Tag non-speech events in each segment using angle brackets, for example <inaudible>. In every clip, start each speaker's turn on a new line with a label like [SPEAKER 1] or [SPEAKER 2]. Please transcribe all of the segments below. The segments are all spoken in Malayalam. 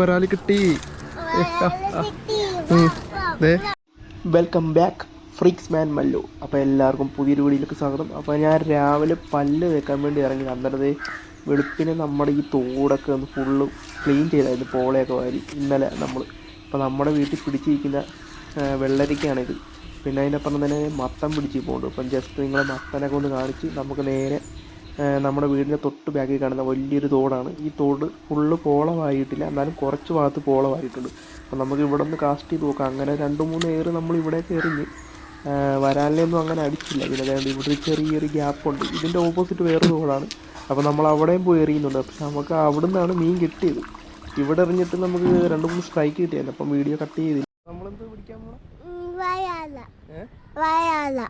[SPEAKER 1] ഒരാൾ കിട്ടി. Welcome back freaks man Mallu അപ്പോൾ എല്ലാവർക്കും പുതിയൊരു വീഡിയോയിലേക്ക് സ്വാഗതം. അപ്പോൾ ഞാൻ രാവിലെ പല്ല് വെക്കാൻ വേണ്ടി ഇറങ്ങി അന്നേരത്തെ വെളുപ്പിനെ നമ്മുടെ ഈ തോടൊക്കെ ഒന്ന് ഫുള്ള് ക്ലീൻ ചെയ്തായിരുന്നു പോളയൊക്കെ വാരി. ഇന്നലെ നമ്മൾ അപ്പോൾ നമ്മുടെ വീട്ടിൽ പിടിച്ചിരിക്കുന്ന വെള്ളരിക്കയാണിത് പിന്നെ അതിന്റെ അപ്പുറം തന്നെ മത്തം പിടിച്ച് പോകുന്നുണ്ട്. അപ്പം ജസ്റ്റ് നിങ്ങൾ മത്തനൊക്കെ ഒന്ന് കാണിച്ച് നമുക്ക് നേരെ നമ്മുടെ വീടിന്റെ തൊട്ട് ബാക്കിൽ കാണുന്ന വലിയൊരു തോടാണ്. ഈ തോട് ഫുള്ള് പോളമായിട്ടില്ല എന്നാലും കുറച്ച് ഭാഗത്ത് പോളമായിട്ടുണ്ട് അപ്പം നമുക്ക് ഇവിടെ നിന്ന് കാസ്റ്റ് ചെയ്ത് നോക്കാം. അങ്ങനെ രണ്ട് മൂന്ന് ഏറ് നമ്മൾ ഇവിടെ കയറിഞ്ഞ് വരാനിലൊന്നും അങ്ങനെ അടിച്ചില്ല. പിന്നെ അതായത് ഇവിടെ ചെറിയൊരു ഗ്യാപ്പുണ്ട് ഇതിന്റെ ഓപ്പോസിറ്റ് വേറെ തോടാണ്. അപ്പോൾ നമ്മൾ അവിടെയും പോയി എറിയുന്നുണ്ട്. പക്ഷെ നമുക്ക് അവിടെ നിന്നാണ് മീൻ കിട്ടിയത്. ഇവിടെ എറിഞ്ഞിട്ട് നമുക്ക് രണ്ട് മൂന്ന് സ്ട്രൈക്ക് കിട്ടിയായിരുന്നു. അപ്പം വീഡിയോ കട്ട് ചെയ്തില്ല.
[SPEAKER 2] വരാല.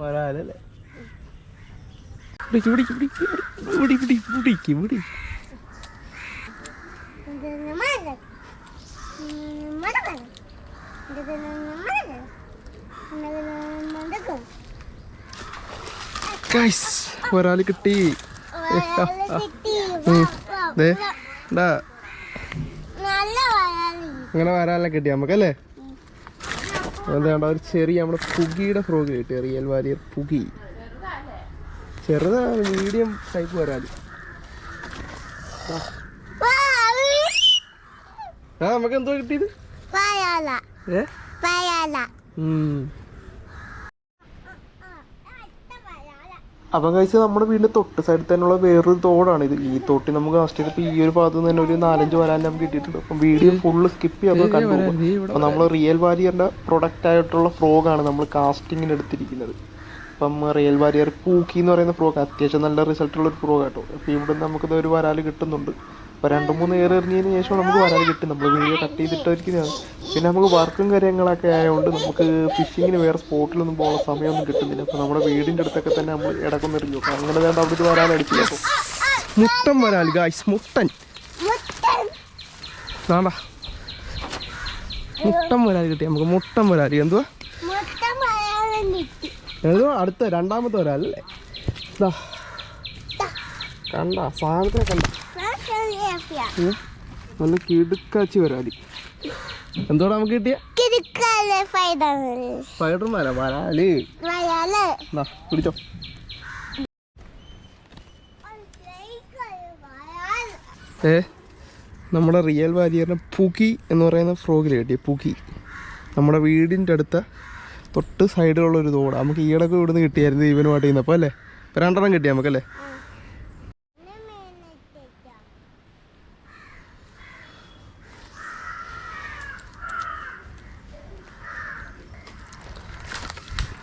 [SPEAKER 1] വരാലല്ലേ? പിടിക്ക് പിടിക്ക് പിടിക്ക് പിടി പിടി പിടിക്ക് പിടി ഒരാൾ കിട്ടി. അങ്ങനെ <laughs> വരാനല്ല കിട്ടി നമുക്കല്ലേ? എന്താ ഒരു ചെറിയ നമ്മുടെ പുകിയുടെ ഫ്രോഗ് കിട്ടി റിയൽ വാരിയർ പുകി. ചെറുതാണ് മീഡിയം ടൈപ്പ് വരാൽ ആ. നമുക്ക് എന്തോ കിട്ടിയത്? ഏ
[SPEAKER 2] വരാല
[SPEAKER 1] ഉം. അപ്പം കഴിച്ച് നമ്മുടെ വീടിന്റെ തൊട്ട് സൈഡിൽ തന്നെയുള്ള വേറൊരു തോടാണ് ഇത്. ഈ തോട്ടി നമുക്ക് ലാസ്റ്റ് ചെയ്തപ്പോൾ ഈ ഒരു ഭാഗത്ത് തന്നെ ഒരു നാലഞ്ച് വരാൻ നമുക്ക് കിട്ടിയിട്ടുണ്ട്. അപ്പം വീഡിയോ ഫുള്ള് സ്കിപ്പ് ചെയ്യാൻ കണ്ടു അപ്പം നമ്മൾ റിയൽ വാരിയറിന്റെ പ്രൊഡക്റ്റ് ആയിട്ടുള്ള ഫ്രോഗാണ് നമ്മൾ കാസ്റ്റിങ്ങിന് എടുത്തിരിക്കുന്നത്. അപ്പം റിയൽ വാരിയർ പൂക്കി എന്ന് പറയുന്ന ഫ്രോഗ് അത്യാവശ്യം നല്ല റിസൾട്ട് ഉള്ള ഒരു ഫ്രോഗ് കേട്ടോ അപ്പം ഇവിടെ നമുക്കിത് ഒരു വരാൽ കിട്ടുന്നുണ്ട്. അപ്പോൾ രണ്ട് മൂന്ന് ഏറ് എറിഞ്ഞതിന് ശേഷം നമുക്ക് വരാൽ കിട്ടും. നമ്മൾ വീഡിയോ കട്ട് ചെയ്തിട്ടിരിക്കുന്നതാണ് പിന്നെ നമുക്ക് വർക്കും കാര്യങ്ങളൊക്കെ ആയതുകൊണ്ട് നമുക്ക് ഫിഷിങ്ങിന് വേറെ സ്പോട്ടിലൊന്നും പോകുന്ന സമയമൊന്നും കിട്ടുന്നില്ല. അപ്പോൾ നമ്മുടെ വീടിന്റെ അടുത്തൊക്കെ തന്നെ നമ്മൾ ഇടക്കൊന്ന് എറിഞ്ഞു നോക്കാം. അങ്ങനെ വേണ്ട അവിടെ അടിച്ചില്ല അപ്പോൾ മുട്ടൻ വരാൽ ഗായ്സ് മുട്ടൻ. വേണ്ട മുട്ടൻ വരാൽ കിട്ടി നമുക്ക്. മുട്ടൻ വരാൽ എന്തുവാ? എന്തുവാ? അടുത്ത രണ്ടാമത്തെ വരാലല്ലേ ദാ. കണ്ട സാധനത്തിനെ കണ്ട. നല്ല കിടുക്കാച്ചി വരാലി എന്തോടാ നമുക്ക് കിട്ടിയ? സ്പൈഡർമാനാ വരാൽ പിടിച്ചോ. ഏ? നമ്മുടെ റിയൽ വാരിയറിന് പുകി എന്ന് പറയുന്ന ഫ്രോഗിൽ കിട്ടിയ പുകി നമ്മുടെ വീടിന്റെ അടുത്ത തൊട്ട് സൈഡിലുള്ള ഒരു തോട്. നമുക്ക് ഈടൊക്കെ ഇവിടുന്ന് കിട്ടിയായിരുന്നു ഇവനുമായിട്ട് ചെയ്യുന്നപ്പോൾ അല്ലേ? രണ്ടെണ്ണം കിട്ടിയ നമുക്കല്ലേ?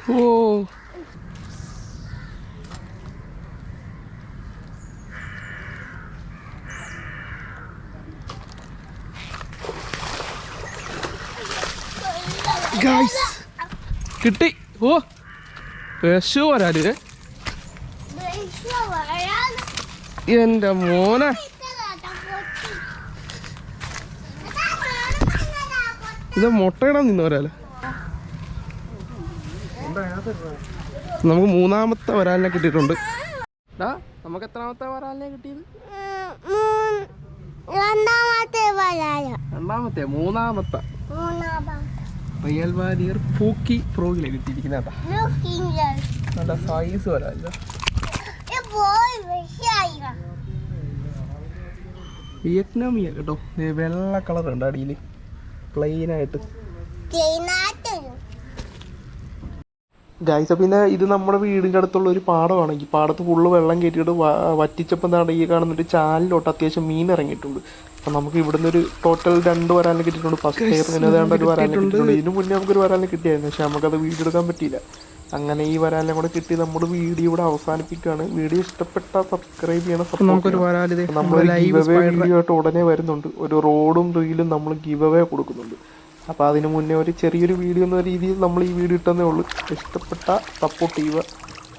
[SPEAKER 1] ഓ ഗായ്സ് കിട്ടി. ഓ. വിഷു വരാൽ എന്റെ മോനെ. ഇത് മുട്ടയിടാൻ നിന്ന് വരാൽ. നമുക്ക് മൂന്നാമത്തെ വരാലിനെ കിട്ടിയിട്ടുണ്ട്. നമുക്ക് എത്രാമത്തെ വരാലിനെ കിട്ടിയത്?
[SPEAKER 2] രണ്ടാമത്തെ
[SPEAKER 1] മൂന്നാമത്തെ. റിയൽ വാരിയർ പൂക്കി ഫ്രോഗിലെ കിട്ടിയിരിക്കുന്ന കേട്ടാ. നല്ല സൈസ് വരാല്ല
[SPEAKER 2] പോയി വിഷയായി
[SPEAKER 1] വിയറ്റ്നാമിയ കേട്ടോ വെള്ള കളർ ഉണ്ട് അടിയിൽ പ്ലെയിൻ ആയിട്ട്.
[SPEAKER 2] ചെയ്യുന്നാട്ടൊരു
[SPEAKER 1] ഗൈസ് പിന്നെ ഇത് നമ്മുടെ വീടിന്റെ അടുത്തുള്ള ഒരു പാടമാണ്. ഈ പാടത്ത് ഫുള്ള് വെള്ളം കയറ്റിയിട്ട് വ- വറ്റിച്ചപ്പോൾ എന്താണ് ഈ കാണുന്നൊരു ചാലിലോട്ട് അത്യാവശ്യം മീൻ ഇറങ്ങിയിട്ടുണ്ട്. അപ്പം നമുക്ക് ഇവിടുന്ന് ഒരു ടോട്ടൽ രണ്ട് വരാനും കിട്ടിയിട്ടുണ്ട്. ഫസ്റ്റ് ഇയർ പിന്നെ ഏതാണ്ട് ഒരു വരാനും കിട്ടിയിട്ടുണ്ട്. ഇതിന് മുന്നേ നമുക്കൊരു വരാനും കിട്ടിയായിരുന്നു. പക്ഷെ നമുക്കത് വീടെടുക്കാൻ പറ്റിയില്ല. അങ്ങനെ ഈ വരാലിനെ കൂടെ കിട്ടി നമ്മൾ വീഡിയോ ഇവിടെ അവസാനിപ്പിക്കുകയാണ്. വീഡിയോ ഇഷ്ടപ്പെട്ട സബ്സ്ക്രൈബ് ചെയ്യണം നമ്മൾ ഗിവ് അവേ വീഡിയോ ആയിട്ട് ഉടനെ വരുന്നുണ്ട്. ഒരു റോഡും റീലും നമ്മൾ ഗിവ് അവേ കൊടുക്കുന്നുണ്ട്. അപ്പോൾ അതിന് മുന്നേ ഒരു ചെറിയൊരു വീഡിയോ എന്ന രീതിയിൽ നമ്മൾ ഈ വീഡിയോ ഇട്ടെന്നേ ഉള്ളൂ. ഇഷ്ടപ്പെട്ട സപ്പോർട്ട് ചെയ്യുക.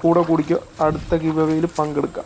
[SPEAKER 1] കൂടെ കുടിക്കുക അടുത്ത ഗിവ് പങ്കെടുക്കാം. പങ്കെടുക്കുക